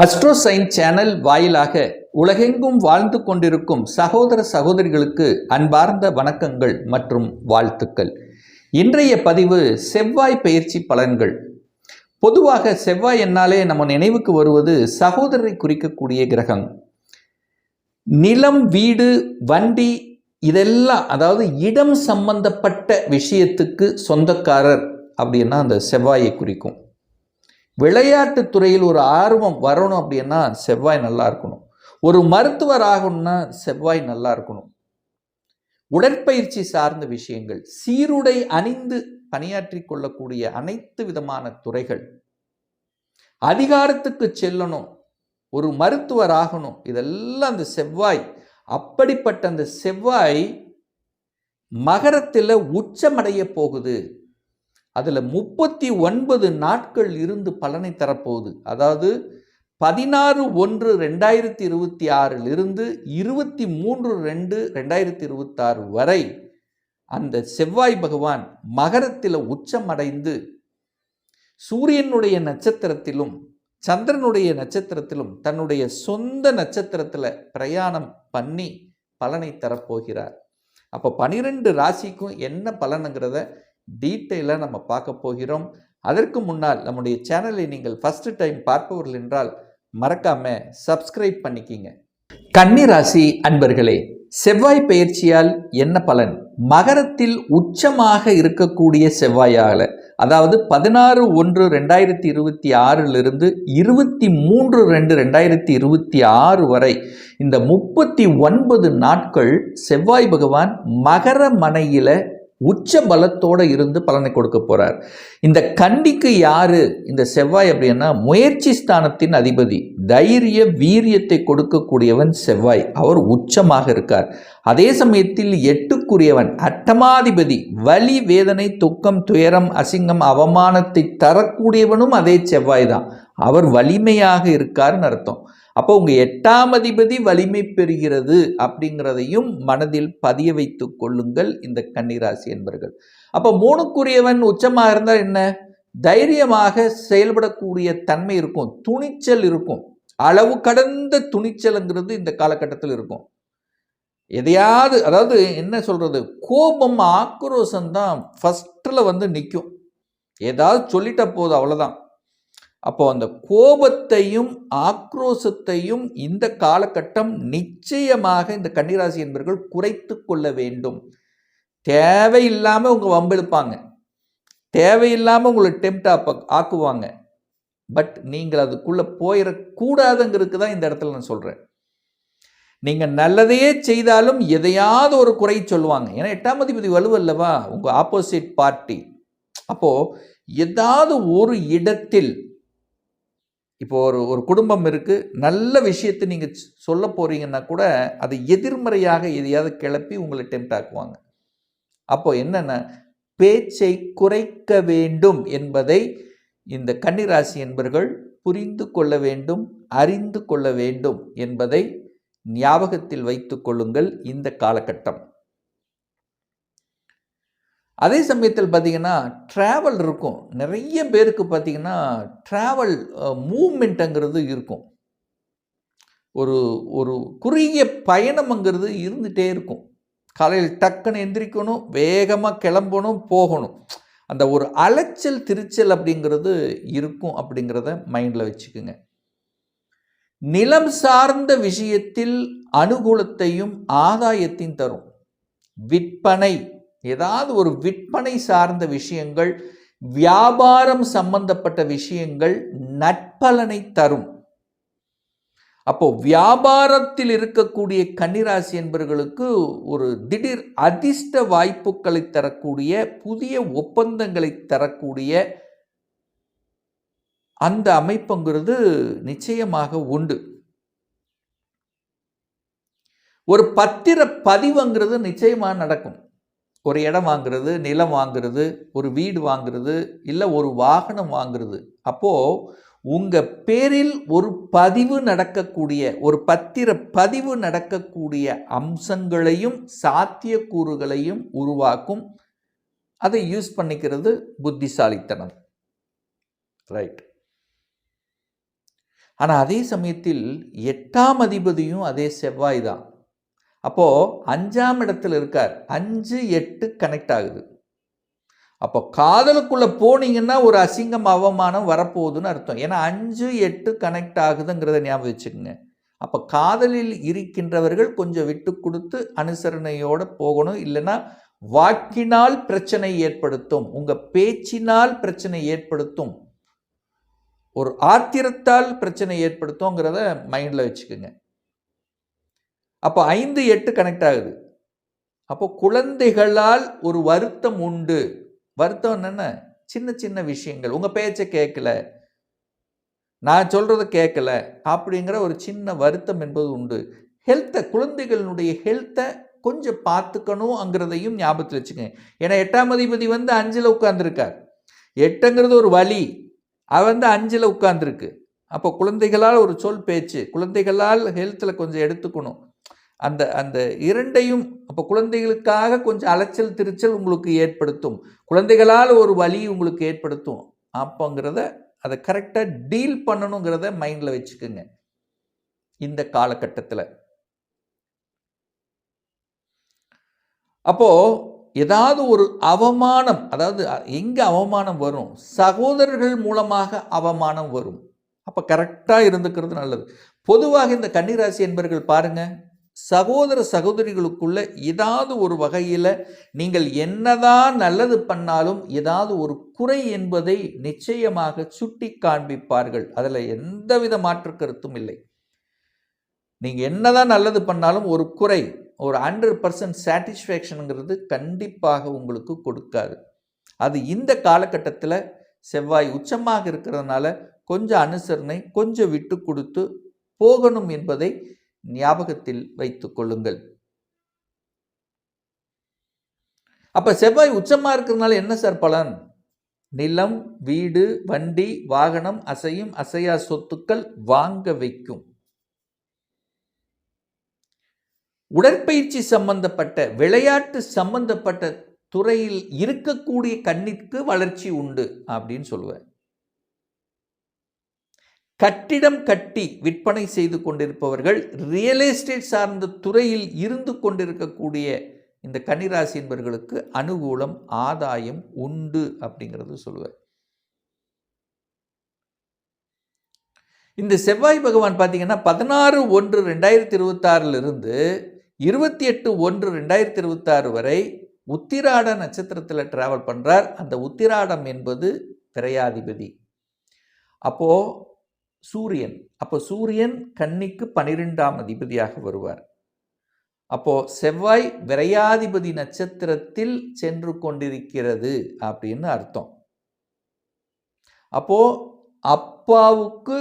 அஸ்ட்ரோசைன் channel வாயிலாக உலகெங்கும் வாழ்ந்து கொண்டிருக்கும் சகோதர சகோதரிகளுக்கு அன்பார்ந்த வணக்கங்கள் மற்றும் வாழ்த்துக்கள். இன்றைய பதிவு செவ்வாய் பயிற்சி பலன்கள். பொதுவாக செவ்வாய் என்னாலே நம்ம நினைவுக்கு வருவது சகோதரரை குறிக்கக்கூடிய கிரகம். நிலம் வீடு வண்டி இதெல்லாம் அதாவது இடம் சம்பந்தப்பட்ட விஷயத்துக்கு சொந்தக்காரர் அப்படின்னா அந்த செவ்வாயை குறிக்கும். விளையாட்டுத் துறையில் ஒரு ஆர்வம் வரணும் அப்படின்னா செவ்வாய் நல்லா இருக்கணும். ஒரு மருத்துவர் ஆகணும்னா செவ்வாய் நல்லா இருக்கணும். உடற்பயிற்சி சார்ந்த விஷயங்கள் சீருடை அணிந்து பணியாற்றி கொள்ளக்கூடிய அனைத்து விதமான துறைகள். அதிகாரத்துக்கு செல்லணும். ஒரு மருத்துவர் ஆகணும். இதெல்லாம் அந்த செவ்வாய் அப்படிப்பட்ட அந்த செவ்வாய் மகரத்தில் உச்சமடைய போகுது. அதில் முப்பத்தி ஒன்பது நாட்கள் இருந்து பலனை தரப்போகுது. அதாவது பதினாறு ஒன்று ரெண்டாயிரத்தி இருபத்தி ஆறிலிருந்து இருபத்தி மூன்று ரெண்டு ரெண்டாயிரத்தி இருபத்தாறு வரை அந்த செவ்வாய் பகவான் மகரத்தில் உச்சமடைந்து சூரியனுடைய நட்சத்திரத்திலும் சந்திரனுடைய நட்சத்திரத்திலும் தன்னுடைய சொந்த நட்சத்திரத்தில் பிரயாணம் பண்ணி பலனை தரப்போகிறார். அப்போ பனிரெண்டு ராசிக்கும் என்ன பலனுங்கிறத டீட்டெயிலாக நம்ம பார்க்க போகிறோம். அதற்கு முன்னால் நம்முடைய சேனலை நீங்கள் ஃபஸ்ட்டு டைம் பார்ப்பவர்கள் என்றால் மறக்காம சப்ஸ்கிரைப் பண்ணிக்கிங்க. கன்னிராசி அன்பர்களே செவ்வாய் பயிற்சியால் என்ன பலன்? மகரத்தில் உச்சமாக இருக்கக்கூடிய செவ்வாயால் அதாவது பதினாறு ஒன்று ரெண்டாயிரத்தி இருபத்தி ஆறிலிருந்து இருபத்தி மூன்று ரெண்டு ரெண்டாயிரத்தி இருபத்தி ஆறு வரை இந்த முப்பத்தி ஒன்பது நாட்கள் செவ்வாய் பகவான் மகர மனையில் உச்ச பலத்தோடு இருந்து பலனை கொடுக்க போகிறார் இந்த கண்டிக்கு யார்? இந்த செவ்வாய் அப்படின்னா முயற்சி ஸ்தானத்தின் அதிபதி. தைரிய வீரியத்தை கொடுக்கக்கூடியவன் செவ்வாய். அவர் உச்சமாக இருக்கார். அதே சமயத்தில் எட்டுக்குரியவன் அட்டமாதிபதி. வலி வேதனை துக்கம் துயரம் அசிங்கம் அவமானத்தை தரக்கூடியவனும் அதே செவ்வாய் தான். அவர் வலிமையாக இருக்காருன்னு அர்த்தம். அப்போ உங்கள் எட்டாம் அதிபதி வலிமை பெறுகிறது அப்படிங்கிறதையும் மனதில் பதிய வைத்து கொள்ளுங்கள் இந்த கன்னிராசி என்பர்கள். அப்போ மூணுக்குரியவன் உச்சமாக இருந்தால் என்ன? தைரியமாக செயல்படக்கூடிய தன்மை இருக்கும். துணிச்சல் இருக்கும். அளவு கடந்த துணிச்சலுங்கிறது இந்த காலகட்டத்தில் இருக்கும். எதையாவது அதாவது என்ன சொல்கிறது கோபம் ஆக்ரோஷம் தான் ஃபஸ்ட்டில் வந்து நிற்கும் ஏதாவது சொல்லிட்ட போதும் அவ்வளோதான் அப்போ அந்த கோபத்தையும் ஆக்ரோஷத்தையும் இந்த காலகட்டம் நிச்சயமாக இந்த கன்னிராசி என்பவர்கள் குறைத்து கொள்ள வேண்டும். தேவையில்லாமல் உங்கள் வம்பெழுப்பாங்க. தேவையில்லாமல் உங்களை டெம்ட் ஆக்குவாங்க. பட் நீங்கள் அதுக்குள்ளே போயிடக்கூடாதுங்கிறதுக்கு தான் இந்த இடத்துல நான் சொல்கிறேன் நீங்கள் நல்லதையே செய்தாலும் எதையாவது ஒரு குறை சொல்லுவாங்க. ஏன்னா எட்டாம் அதிபதி வலுவல்லவா? உங்கள் ஆப்போசிட் பார்ட்டி அப்போது ஏதாவது ஒரு இடத்தில் இப்போ ஒரு ஒரு குடும்பம் இருக்குது நல்ல விஷயத்தை நீங்கள் சொல்ல போகிறீங்கன்னா கூட அதை எதிர்மறையாக எதையாவது கிளப்பி உங்களை டெம்ட் ஆக்குவாங்க. அப்போ என்னென்னா பேச்சை குறைக்க வேண்டும் என்பதை இந்த கன்னிராசி என்பர்கள் புரிந்து கொள்ள வேண்டும் அறிந்து கொள்ள வேண்டும் என்பதை ஞாபகத்தில் வைத்து கொள்ளுங்கள் இந்த காலகட்டம். அதே சமயத்தில் பார்த்திங்கன்னா ட்ராவல் இருக்கும். நிறைய பேருக்கு பார்த்திங்கன்னா ட்ராவல் மூமெண்ட்டுங்கிறது இருக்கும். ஒரு ஒரு குறுகிய பயணம்ங்கிறது இருந்துகிட்டே இருக்கும். காலையில் டக்குன்னு எந்திரிக்கணும் வேகமாக கிளம்பணும் போகணும். அந்த ஒரு அலைச்சல் திருச்சல் அப்படிங்கிறது இருக்கும் அப்படிங்கிறத மைண்டில் வச்சுக்கோங்க. நிலம் சார்ந்த விஷயத்தில் அனுகூலத்தையும் ஆதாயத்தையும் தரும். விற்பனை ஏதாவது ஒரு விற்பனை சார்ந்த விஷயங்கள் வியாபாரம் சம்பந்தப்பட்ட விஷயங்கள் நட்பலனை தரும். அப்போ வியாபாரத்தில் இருக்கக்கூடிய கன்னிராசி என்பவர்களுக்கு ஒரு திடீர் அதிர்ஷ்ட வாய்ப்புகளை தரக்கூடிய புதிய ஒப்பந்தங்களை தரக்கூடிய அந்த அமைப்புங்கிறது நிச்சயமாக உண்டு. ஒரு பத்திர பதிவுங்கிறது நிச்சயமாக நடக்கும். ஒரு இடம் வாங்குறது நிலம் வாங்குறது ஒரு வீடு வாங்குறது இல்லை ஒரு வாகனம் வாங்கிறது. அப்போது உங்கள் பேரில் ஒரு பதிவு நடக்கக்கூடிய ஒரு பத்திர பதிவு நடக்கக்கூடிய அம்சங்களையும் சாத்தியக்கூறுகளையும் உருவாக்கும் அதை யூஸ் பண்ணிக்கிறது புத்திசாலித்தனம். ரைட் ஆனால் அதே சமயத்தில் எட்டாம் அதிபதியும் அதே செவ்வாய் தான். அப்போது அஞ்சாம் இடத்துல இருக்கார். அஞ்சு எட்டு கனெக்ட் ஆகுது. அப்போ காதலுக்குள்ளே போனீங்கன்னா ஒரு அசிங்கம் அவமானம் வரப்போகுதுன்னு அர்த்தம். ஏன்னா அஞ்சு எட்டு கனெக்ட் ஆகுதுங்கிறத ஞாபகம் வச்சுக்கோங்க. அப்போ காதலில் இருக்கின்றவர்கள் கொஞ்சம் விட்டு கொடுத்து அனுசரணையோடு போகணும். இல்லைன்னா வாக்கினால் பிரச்சனை ஏற்படுத்தும். உங்கள் பேச்சினால் பிரச்சனை ஏற்படுத்தும். ஒரு ஆத்திரத்தால் பிரச்சனை ஏற்படுத்துங்கிறத மைண்டில் வச்சுக்கோங்க. அப்போ ஐந்து எட்டு கனெக்ட் ஆகுது. அப்போ குழந்தைகளால் ஒரு வருத்தம் உண்டு. வருத்தம் என்னென்ன? சின்ன சின்ன விஷயங்கள். உங்கள் பேச்சை கேட்கல. நான் சொல்கிறத கேட்கல. அப்படிங்கிற ஒரு சின்ன வருத்தம் என்பது உண்டு. ஹெல்த்தை குழந்தைகளினுடைய ஹெல்த்தை கொஞ்சம் பார்த்துக்கணுங்கிறதையும் ஞாபகத்தில் வச்சுக்கோங்க. ஏன்னா எட்டாம் அதிபதி வந்து அஞ்சில் உட்காந்துருக்கார் எட்டுங்கிறது ஒரு வழி. அது வந்து அஞ்சில் உட்காந்துருக்கு அப்போ குழந்தைகளால் ஒரு சொல் பேச்சு. குழந்தைகளால் ஹெல்த்தில் கொஞ்சம் எடுத்துக்கணும். அந்த அந்த இரண்டையும் அப்போ குழந்தைகளுக்காக கொஞ்சம் அலைச்சல் திருச்சல் உங்களுக்கு ஏற்படுத்தும். குழந்தைகளால் ஒரு வழி உங்களுக்கு ஏற்படுத்தும். அப்போங்கிறத அதை கரெக்டாக டீல் பண்ணணுங்கிறத மைண்டில் வச்சுக்கோங்க. இந்த காலகட்டத்தில். அப்போது ஏதாவது ஒரு அவமானம் அதாவது எங்கே அவமானம் வரும்? சகோதரர்கள் மூலமாக அவமானம் வரும். அப்போ கரெக்டாக இருந்துக்கிறது நல்லது. பொதுவாக இந்த கன்னிராசி என்பர்கள் பாருங்கள் சகோதர சகோதரிகளுக்குள்ள ஏதாவது ஒரு வகையில் நீங்கள் என்னதான் நல்லது பண்ணாலும் ஏதாவது ஒரு குறை என்பதை நிச்சயமாக சுட்டி காண்பிப்பார்கள். அதில் எந்தவித மாற்று கருத்தும் இல்லை. நீங்கள் என்னதான் நல்லது பண்ணாலும் ஒரு குறை ஒரு ஹண்ட்ரட் பர்சன்ட் சாட்டிஸ்ஃபேக்ஷனுங்கிறது கண்டிப்பாக உங்களுக்கு கொடுக்காது. அது இந்த காலகட்டத்தில் செவ்வாய் உச்சமாக இருக்கிறதுனால கொஞ்சம் அனுசரணை கொஞ்சம் விட்டு கொடுத்து போகணும் என்பதை ஞாபகத்தில் வைத்து கொள்ளுங்கள். அப்ப செவ்வாய் உச்சமா இருக்கிறதுனால என்ன சார் பலன்? நிலம் வீடு வண்டி வாகனம் அசையும் அசையா சொத்துக்கள் வாங்க வைக்கும். உடற்பயிற்சி சம்பந்தப்பட்ட விளையாட்டு சம்பந்தப்பட்ட துறையில் இருக்கக்கூடிய கண்ணிற்கு வளர்ச்சி உண்டு அப்படின்னு சொல்லுவேன் கட்டிடம் கட்டி விற்பனை செய்து கொண்டிருப்பவர்கள் ரியல் எஸ்டேட் சார்ந்த துறையில் இருந்து கொண்டிருக்கக்கூடிய இந்த கன்னிராசி என்பவர்களுக்கு அனுகூலம் ஆதாயம் உண்டு அப்படிங்கிறது சொல்லுவேன் இந்த செவ்வாய் பகவான் பார்த்தீங்கன்னா பதினாறு ஒன்று ரெண்டாயிரத்தி இருபத்தாறிலிருந்து இருபத்தி எட்டு ஒன்று ரெண்டாயிரத்தி இருபத்தாறு வரை உத்திராட நட்சத்திரத்தில் டிராவல் பண்ணுறார் அந்த உத்திராடம் என்பது திரையாதிபதி. அப்போது சூரியன். அப்போ சூரியன் கன்னிக்கு பனிரெண்டாம் அதிபதியாக வருவார். அப்போ செவ்வாய் விரையாதிபதி நட்சத்திரத்தில் சென்று கொண்டிருக்கிறது அப்படின்னு அர்த்தம். அப்போ அப்பாவுக்கு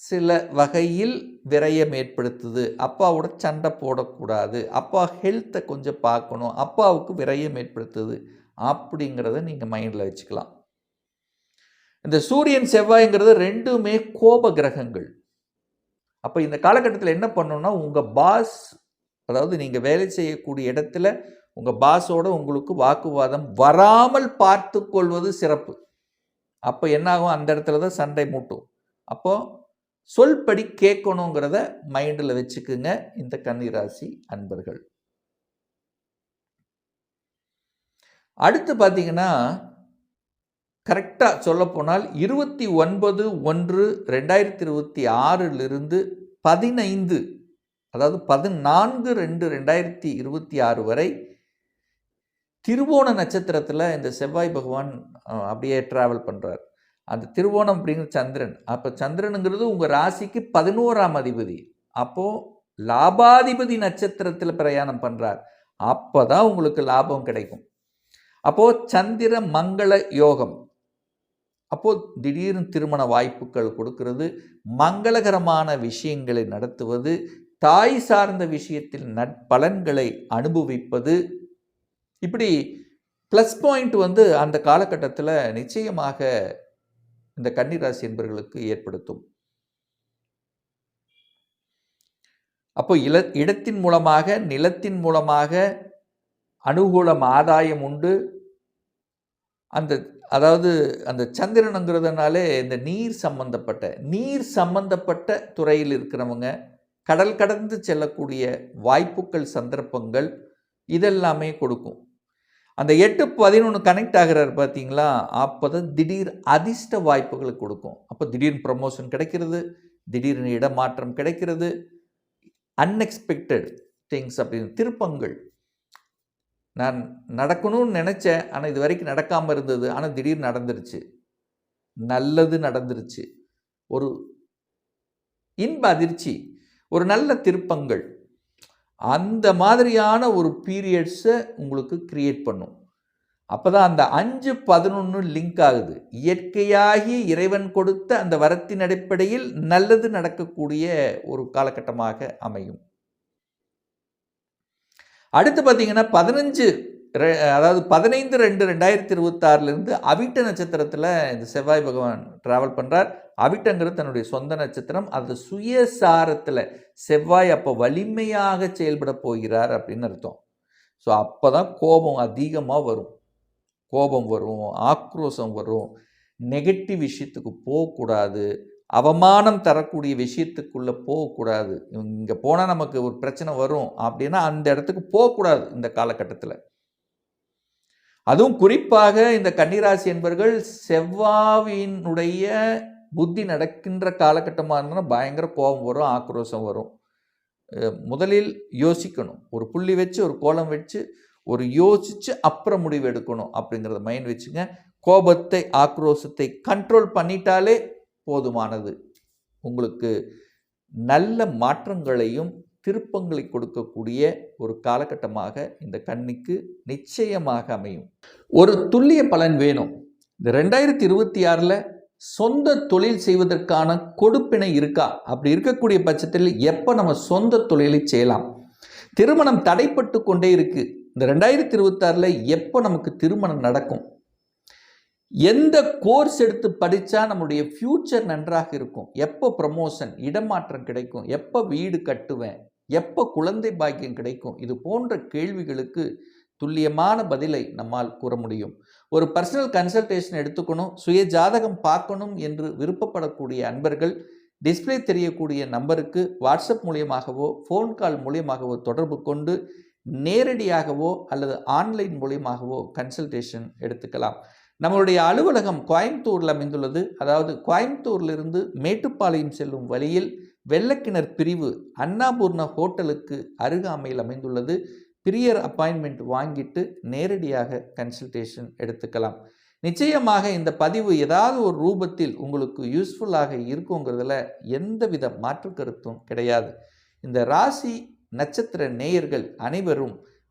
சில வகையில் விரயம் ஏற்படுத்துது. அப்பாவோட சண்டை போடக்கூடாது. அப்பா ஹெல்த்தை கொஞ்சம் பார்க்கணும். அப்பாவுக்கு விரயம் ஏற்படுத்துது. அப்படிங்கிறத நீங்கள் மைண்டில் வச்சுக்கலாம். இந்த சூரியன் செவ்வாய்ங்கிறது ரெண்டுமே கோப கிரகங்கள். அப்போ இந்த காலகட்டத்தில் என்ன பண்ணணும்னா உங்கள் பாஸ் அதாவது நீங்கள் வேலை செய்யக்கூடிய இடத்துல உங்கள் பாஸோட உங்களுக்கு வாக்குவாதம் வராமல் பார்த்து கொள்வது சிறப்பு. அப்போ என்னாகும்? அந்த இடத்துல தான் சண்டை மூட்டும். அப்போது சொல்படி கேட்கணுங்கிறத மைண்டில் வச்சுக்குங்க இந்த கன்னிராசி அன்பர்கள். அடுத்து பார்த்தீங்கன்னா கரெக்டாக சொல்லப்போனால் இருபத்தி ஒன்பது ஒன்று ரெண்டாயிரத்தி இருபத்தி ஆறிலிருந்து பதினைந்து அதாவது பதினான்கு ரெண்டு ரெண்டாயிரத்தி இருபத்தி ஆறு வரை திருவோண நட்சத்திரத்தில் இந்த செவ்வாய் பகவான் அப்படியே ட்ராவல் பண்ணுறார் அந்த திருவோணம் அப்படிங்கிற சந்திரன். அப்போ சந்திரனுங்கிறது உங்கள் ராசிக்கு பதினோராம் அதிபதி. அப்போது லாபாதிபதி நட்சத்திரத்தில் பிரயாணம் பண்ணுறார் அப்போ தான் உங்களுக்கு லாபம் கிடைக்கும். அப்போது சந்திர மங்கள யோகம். அப்போது திடீர்னு திருமண வாய்ப்புகள் கொடுக்கிறது மங்களகரமான விஷயங்களை நடத்துவது தாய் சார்ந்த விஷயத்தில் நட்பலன்களை அனுபவிப்பது. இப்படி ப்ளஸ் பாயிண்ட் வந்து அந்த காலகட்டத்தில் நிச்சயமாக இந்த கன்னிராசி என்பவர்களுக்கு ஏற்படுத்தும். அப்போ இல இடத்தின் மூலமாக நிலத்தின் மூலமாக அனுகூலம் ஆதாயம் உண்டு. அந்த அதாவது அந்த சந்திரனுங்கிறதுனாலே இந்த நீர் சம்பந்தப்பட்ட நீர் சம்பந்தப்பட்ட துறையில் இருக்கிறவங்க கடல் கடந்து செல்லக்கூடிய வாய்ப்புகள் சந்தர்ப்பங்கள் இதெல்லாமே கொடுக்கும். அந்த எட்டு பதினொன்று கனெக்ட் ஆகிறார் பார்த்தீங்களா அப்போ தான் திடீர் அதிர்ஷ்ட வாய்ப்புகளை கொடுக்கும். அப்போ திடீர்னு ப்ரமோஷன் கிடைக்கிறது திடீர்னு இடமாற்றம் கிடைக்கிறது அன்எக்ஸ்பெக்டட் திங்ஸ் அப்படின்னு திருப்பங்கள். நான் நடக்கணும்னு நினச்சேன். ஆனால் இது வரைக்கும் நடக்காமல் இருந்தது. ஆனால் திடீர்னு நடந்துருச்சு. நல்லது நடந்துருச்சு. ஒரு இன்ப அதிர்ச்சி ஒரு நல்ல திருப்பங்கள். அந்த மாதிரியான ஒரு பீரியட்ஸை உங்களுக்கு கிரியேட் பண்ணும். அப்போ தான் அந்த அஞ்சு பதினொன்று லிங்க் ஆகுது. இயற்கையாகி இறைவன் கொடுத்த அந்த வரத்தின் அடிப்படையில் நல்லது நடக்கக்கூடிய ஒரு காலகட்டமாக அமையும். அடுத்து பார்த்தீங்கன்னா பதினஞ்சு அதாவது பதினைந்து ரெண்டு ரெண்டாயிரத்தி இருபத்தாறுலேருந்து அவிட்ட நட்சத்திரத்தில் இந்த செவ்வாய் பகவான் ட்ராவல் பண்ணுறார் அவிட்டங்கிறது தன்னுடைய சொந்த நட்சத்திரம். அது சுயசாரத்தில் செவ்வாய் அப்போ வலிமையாக செயல்பட போகிறார் அப்படின்னு அர்த்தம். ஸோ அப்போ தான் கோபம் அதிகமாக வரும். கோபம் வரும் ஆக்ரோஷம் வரும். நெகட்டிவ் விஷயத்துக்கு போகக்கூடாது. அவமானம் தரக்கூடிய விஷயத்துக்குள்ளே போகக்கூடாது. இங்கே போனால் நமக்கு ஒரு பிரச்சனை வரும் அப்படின்னா அந்த இடத்துக்கு போகக்கூடாது இந்த காலகட்டத்தில். அதுவும் குறிப்பாக இந்த கன்னிராசி என்பவர்கள் செவ்வாவினுடைய புத்தி நடக்கின்ற காலகட்டமாக இருந்ததுன்னா பயங்கர கோபம் வரும் ஆக்ரோஷம் வரும். முதலில் யோசிக்கணும். ஒரு புள்ளி வச்சு ஒரு கோலம் வச்சு ஒரு யோசித்து அப்புறம் முடிவு எடுக்கணும் அப்படிங்கிறத மைண்ட் வச்சுங்க. கோபத்தை ஆக்ரோஷத்தை கண்ட்ரோல் பண்ணிட்டாலே போதுமானது. உங்களுக்கு நல்ல மாற்றங்களையும் திருப்பங்களை கொடுக்கக்கூடிய ஒரு காலகட்டமாக இந்த கண்ணிக்கு நிச்சயமாக அமையும். ஒரு துல்லிய பலன் வேணும். இந்த ரெண்டாயிரத்தி இருபத்தி ஆறில் சொந்த தொழில் செய்வதற்கான கொடுப்பினை இருக்கா? அப்படி இருக்கக்கூடிய பட்சத்தில் எப்போ நம்ம சொந்த தொழிலை செய்யலாம்? திருமணம் தடைப்பட்டு கொண்டே இருக்குது இந்த ரெண்டாயிரத்தி இருபத்தாறில் எப்போ நமக்கு திருமணம் நடக்கும்? எந்த கோர்ஸ் எடுத்து படித்தா நம்முடைய ஃப்யூச்சர் நன்றாக இருக்கும்? எப்போ ப்ரமோஷன் இடமாற்றம் கிடைக்கும்? எப்போ வீடு கட்டுவேன்? எப்போ குழந்தை பாக்கியம் கிடைக்கும்? இது போன்ற கேள்விகளுக்கு துல்லியமான பதிலை நம்மால் கூற முடியும். ஒரு பர்சனல் கன்சல்டேஷன் எடுத்துக்கணும் சுய ஜாதகம் பார்க்கணும் என்று விருப்பப்படக்கூடிய அன்பர்கள் டிஸ்பிளே தெரியக்கூடிய நம்பருக்கு வாட்ஸ்அப் மூலியமாகவோ ஃபோன் கால் மூலியமாகவோ தொடர்பு கொண்டு நேரடியாகவோ அல்லது ஆன்லைன் மூலியமாகவோ கன்சல்டேஷன் எடுத்துக்கலாம். நம்மளுடைய அலுவலகம் கோயம்புத்தூரில் அமைந்துள்ளது. அதாவது கோயம்புத்தூர்லிருந்து மேட்டுப்பாளையம் செல்லும் வழியில் வெள்ளக்கிணர் பிரிவு அன்னாபூர்ண ஹோட்டலுக்கு அருகாமையில் அமைந்துள்ளது. பிரியர் அப்பாயின்மெண்ட் வாங்கிட்டு நேரடியாக கன்சல்டேஷன் எடுத்துக்கலாம். நிச்சயமாக இந்த பதிவு ஏதாவது ஒரு ரூபத்தில் உங்களுக்கு யூஸ்ஃபுல்லாக இருக்குங்கிறதுல எந்தவித மாற்று கருத்தும் கிடையாது. இந்த ராசி நட்சத்திர நேயர்கள் அனைவரும்